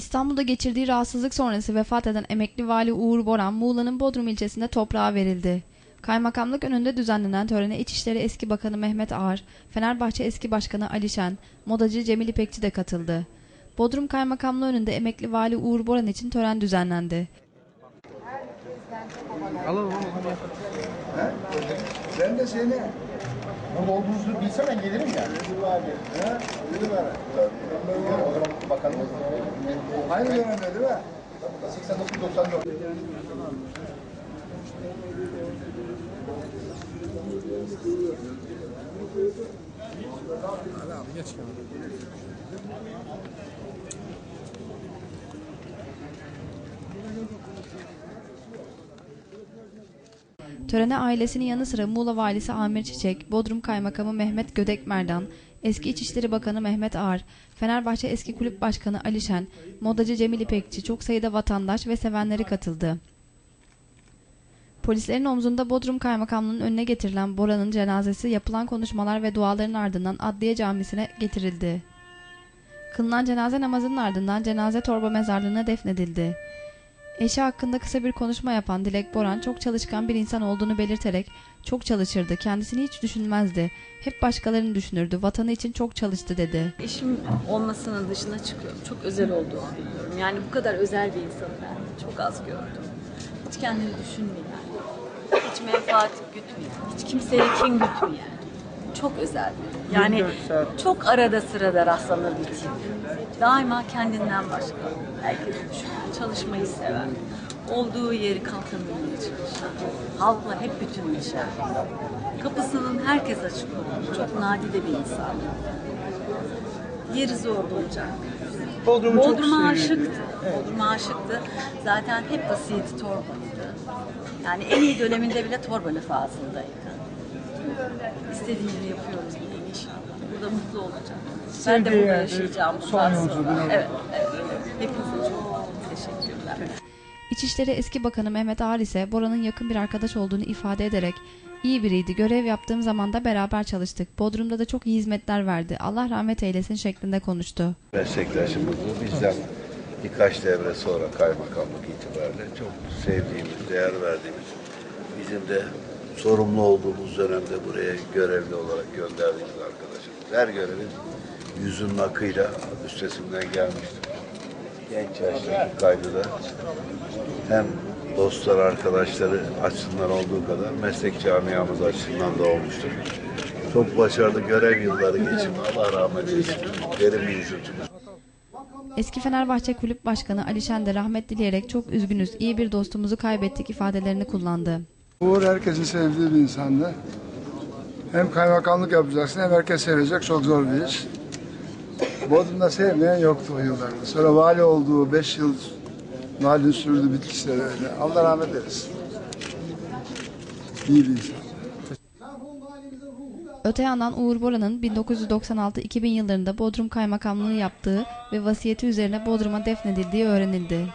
İstanbul'da geçirdiği rahatsızlık sonrası vefat eden emekli vali Uğur Boran, Muğla'nın Bodrum ilçesinde toprağa verildi. Kaymakamlık önünde düzenlenen törene İçişleri Eski Bakanı Mehmet Ağar, Fenerbahçe Eski Başkanı Ali Şen, modacı Cemil İpekçi de katıldı. Bodrum Kaymakamlığı önünde emekli vali Uğur Boran için tören düzenlendi. Alalım alalım. Ben de seni burada olduğunuzu bilsem ben gelirim yani. He? Öyle ver. Tabii. O zaman bakalım. Aynı dönemde değil mi? 89-94. Törene ailesinin yanı sıra Muğla Valisi Amir Çiçek, Bodrum Kaymakamı Mehmet Gödek Merdan, eski İçişleri Bakanı Mehmet Ağar, Fenerbahçe eski kulüp başkanı Ali Şen, modacı Cemil İpekçi, çok sayıda vatandaş ve sevenleri katıldı. Polislerin omzunda Bodrum Kaymakamlığı'nın önüne getirilen Bora'nın cenazesi yapılan konuşmalar ve duaların ardından Adliye Camisi'ne getirildi. Kılınan cenaze namazının ardından cenaze torba mezarlığına defnedildi. Eşi hakkında kısa bir konuşma yapan Dilek Boran çok çalışkan bir insan olduğunu belirterek çok çalışırdı, kendisini hiç düşünmezdi, hep başkalarını düşünürdü, vatanı için çok çalıştı dedi. Eşim olmasının dışına çıkıyorum. Çok özel olduğunu biliyorum. Yani bu kadar özel bir insanı ben çok az gördüm. Hiç kendini düşünmeyen, hiç menfaat gütmeyen, hiç kimseye kin gütmeyen. Çok özel biri. Yani 24 saat. çok arada sırada rastlanır bir tip. Daima kendinden başka. Herkesi düşünen, çalışmayı seven. Olduğu yeri kalkınmaya çalışan. Halkla hep bütünleşen. Kapısının herkes açık olan, çok nadide bir insan. Yeri zor bulacak. Bodrum'u çok Bodrum'a aşıktı. Bodrum'a aşıktı. Zaten hep vasiyeti torbalıydı. Yani en iyi döneminde bile torba nüfazındaydı. İstediğini yapıyoruz diyeyim inşallah. Burada mutlu olacak. Ben de Sevdiği burada yerde yaşayacağım. son bundan sonra. Evet, evet. Hepinize çok teşekkürler. İçişleri eski bakanı Mehmet Ağar ise Bora'nın yakın bir arkadaş olduğunu ifade ederek iyi biriydi, görev yaptığım zaman da beraber çalıştık. Bodrum'da da çok iyi hizmetler verdi. Allah rahmet eylesin şeklinde konuştu. meslektaşımızdı. Bizden birkaç devre sonra kaymakamlık itibariyle çok sevdiğimiz, değer verdiğimiz, bizim de sorumlu olduğumuz dönemde buraya görevli olarak gönderdiğimiz arkadaşımız. Her görevin yüzünün akıyla üstesinden gelmiştir. Genç yaştaki kaybı da hem dostlar, arkadaşları açısından olduğu kadar meslek camiamız açısından da olmuştur. Çok başarılı görev yılları geçirdi. Allah rahmet eylesin. Derin bir üzüntümüz. Eski Fenerbahçe Kulüp Başkanı Ali Şen de rahmet dileyerek çok üzgünüz, iyi bir dostumuzu kaybettik ifadelerini kullandı. Uğur herkesin sevdiği bir insandı. Hem kaymakamlık yapacaksın hem herkes sevecek. Çok zor bir iş. Bodrum'da sevmeyen yoktu o yıllarda. Sonra vali olduğu 5 yıl valinin sürdü Bitlis'te öyle. Allah rahmet eylesin. İyi bir insan. Öte yandan Uğur Bora'nın 1996-2000 yıllarında Bodrum Kaymakamlığı yaptığı ve vasiyeti üzerine Bodrum'a defnedildiği öğrenildi.